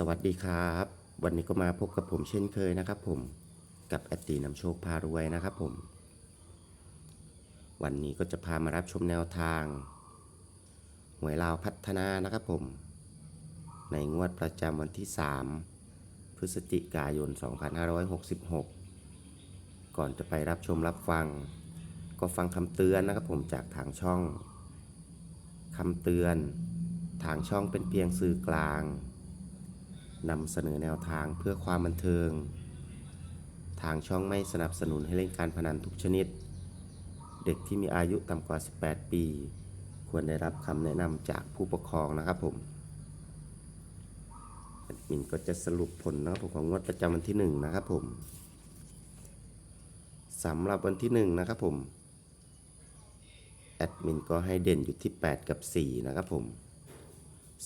สวัสดีครับ วันนี้ก็มาพบกับผมเช่นเคยนะครับผมกับแอดตีนำโชคพารวยนะครับผม วันนี้ก็จะพามารับชมแนวทาง หวยลาวพัฒนานะครับผม ในงวดประจำวันที่ 3 พฤศจิกายน 2566 ก่อนจะไปรับชมรับฟัง ก็ฟังคำเตือนนะครับผมจากทางช่องคำเตือน ทางช่องเป็นเพียงสื่อกลาง นำเสนอแนวทางเพื่อความบันเทิง ทางช่องไม่สนับสนุนให้เล่นการพนันทุกชนิด เด็กที่มีอายุต่ำกว่า 18 ปี ควรได้รับคำแนะนำจากผู้ปกครองนะครับผมแอดมินก็จะสรุปผลนะครับผมของงวดประจำวันที่ 1 นะครับผมสำหรับวันที่ 1 นะครับผมแอดมินก็ให้เด่นอยู่ที่ 8 กับ 4 นะครับผม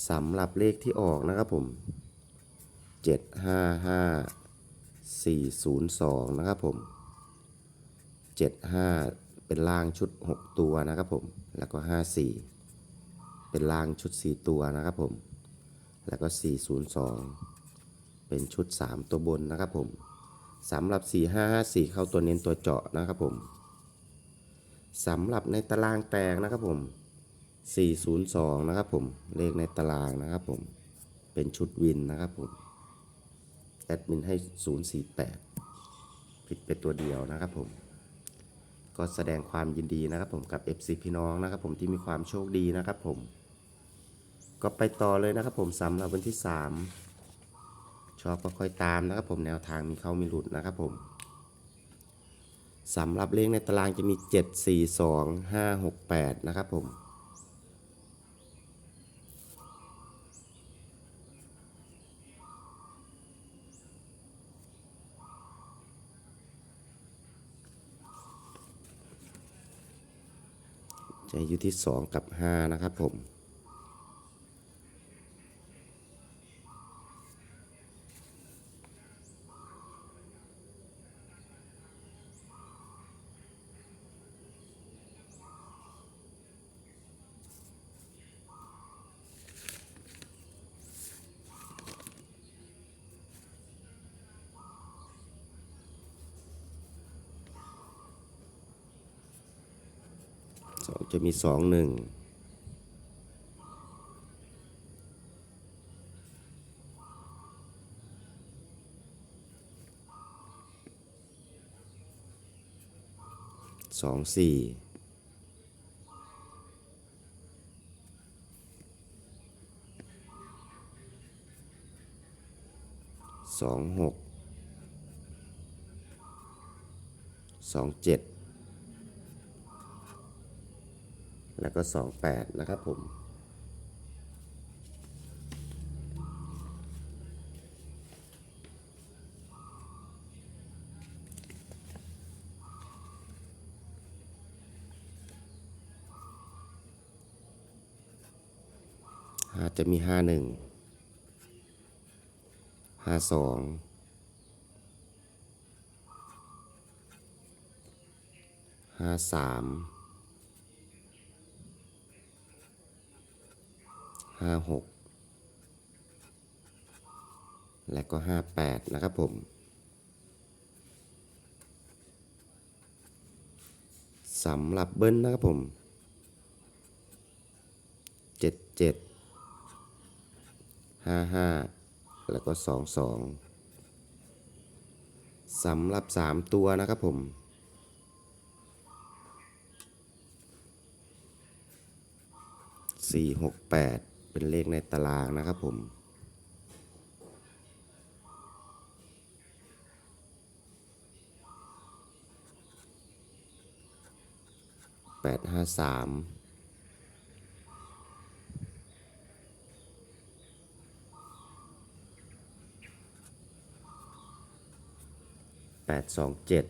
สำหรับเลขที่ออกนะครับผม 7 5 5 4 0 2 นะครับผม 7 5 เป็นล่างชุด 6 ตัวนะครับผม แล้วก็ 5 4 เป็นล่างชุด 4 ตัวนะครับผม แล้วก็ 402 เป็นชุด 3 ตัวบนนะครับผมสำหรับ 4 5 5 4 เข้าตัวเน้นตัวเจาะนะครับผมสำหรับในตารางแตกนะครับผม 402 นะครับผม เลขในตารางนะครับผม เป็นชุดวินนะครับผม แอดมินให้ 048 ผิดไปตัวเดียวนะครับผม ก็แสดงความยินดีนะครับผมกับ FC พี่น้องนะครับผมที่มีความโชคดีนะครับผม ก็ไปต่อเลยนะครับผมสำหรับวันที่ 3 ชอบก็ค่อยตามนะครับผมแนวทางมีเข้ามีหลุดนะครับผมสำหรับเลขในตารางจะมี 7 4 2 5 6 8 นะครับผม จะอยู่ที่ 2 กับ 5 นะครับผม จะมีสองหนึ่งสองสี่สองหกสองเจ็ด แล้วก็ 28 นะครับผมห้าจะมีห้าหนึ่งห้าสองห้าสาม ห้าหกและก็ห้าแปดนะครับผมสำหรับเบิ้ลนะครับผมเจ็ดเจ็ดห้าห้าแล้วก็สองสองสำหรับสามตัวนะครับผมสี่หกแปด เป็นเลขในตารางนะครับผม แปดห้าสามแปดสองเจ็ด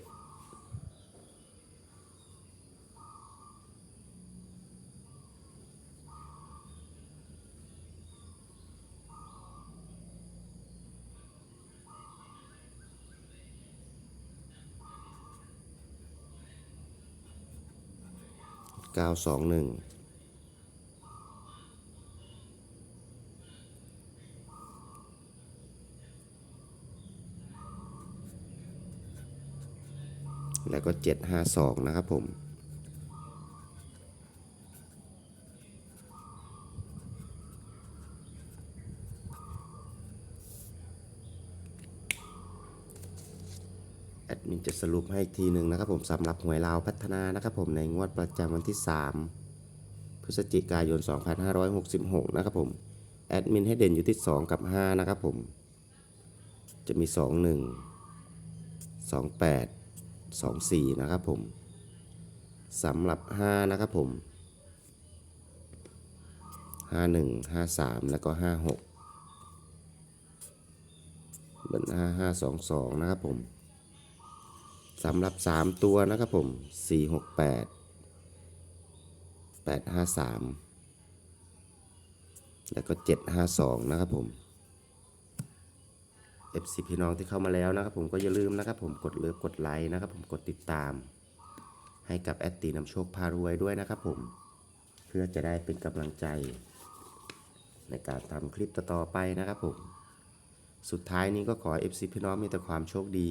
921แล้วก็ 752 นะครับผม แอดมินจะสรุปให้อีกทีหนึ่งนะครับผมสำหรับหวยลาวพัฒนานะครับผมในงวดประจำวันที่ 3 พฤศจิกายน 2566 นะครับผมแอดมินให้เด่นอยู่ที่ 2 กับ 5 นะครับผม จะมี 2 1 2 8 2 4 นะครับผมสำหรับ 5 นะครับผม 5 1 5 3 แล้วก็ 5 6เบิ้ล5 5 2 2 นะครับผม สำหรับ 3 ตัวนะครับผม 4 6 8 8 5 3 แล้วก็ 7 5 2 นะครับผม FC พี่น้องที่เข้ามาแล้วนะครับผมก็อย่าลืมนะครับผมกดเลิฟกดไลค์นะครับผมกดติดตาม ให้กับแอดตีนำโชคพารวยด้วยนะครับผมเพื่อจะได้เป็นกำลังใจ ในการทำคลิปต่อๆไปนะครับผม สุดท้ายนี้ก็ขอ FC พี่น้องมีแต่ความโชคดี